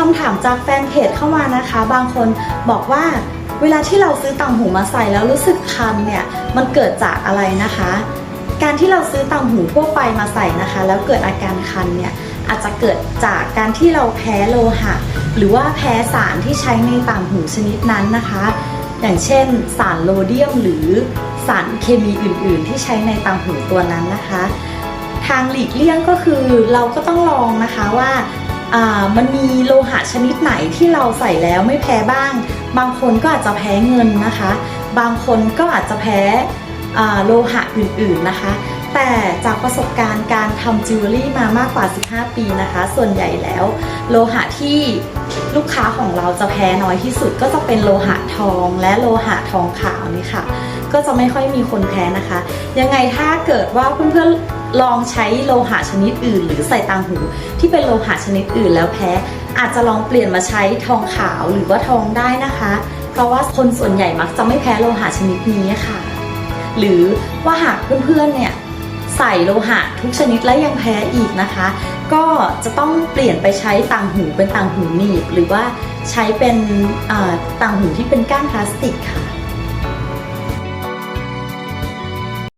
คำถามจากแฟนเพจเข้ามานะคะ บางคนบอกว่าเวลาที่เราซื้อต่างหูมาใส่แล้วรู้สึกคันเนี่ยมันเกิดจากอะไรนะคะ การที่เราซื้อต่างหูทั่วไปมาใส่นะคะ แล้วเกิดอาการคันเนี่ยอาจจะเกิดจากการที่เราแพ้โลหะ หรือว่าแพ้สารที่ใช้ในต่างหูชนิดนั้นนะคะ อย่างเช่น สารโลเดียมหรือสารเคมีอื่น ๆ ที่ใช้ในต่างหูตัวนั้นนะคะ ทางหลีกเลี่ยงก็คือเราก็ต้องลองนะคะว่า มันมีโลหะชนิดไหนที่เราใส่แล้วไม่แพ้บ้าง บางคนก็อาจจะแพ้เงินนะคะ บางคนก็อาจจะแพ้โลหะอื่นๆนะคะ แต่จากประสบการณ์การทำจิวเวลรี่มามากกว่า 15 ปีนะคะ ส่วนใหญ่แล้ว โลหะที่ลูกค้าของเราจะแพ้น้อยที่สุด ก็จะเป็นโลหะทองและโลหะทองขาวนี่ค่ะ ก็จะไม่ค่อยมีคนแพ้นะคะ ยังไงถ้าเกิดว่าเพื่อนๆ ลองใช้โลหะชนิดอื่น หรือใส่ต่างหูที่เป็นโลหะชนิดอื่นแล้วแพ้ อาจจะลองเปลี่ยนมาใช้ทองขาวหรือว่าทองได้นะคะ เพราะว่าคนส่วนใหญ่มักจะไม่แพ้โลหะชนิดนี้ค่ะ หรือว่าหากเพื่อนๆเนี่ยใส่โลหะทุกชนิดแล้วยังแพ้อีกนะคะ ก็จะต้องเปลี่ยนไปใช้ต่างหูเป็นต่างหูหนีบ หรือว่าใช้เป็นต่างหูที่เป็นก้านพลาสติกค่ะ